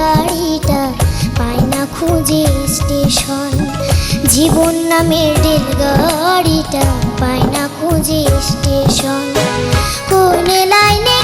গাড়িটা পায় না খুঁজে স্টেশন। জীবন নামের রেল গাড়িটা পায় না খুঁজে স্টেশন। কোন লাইনে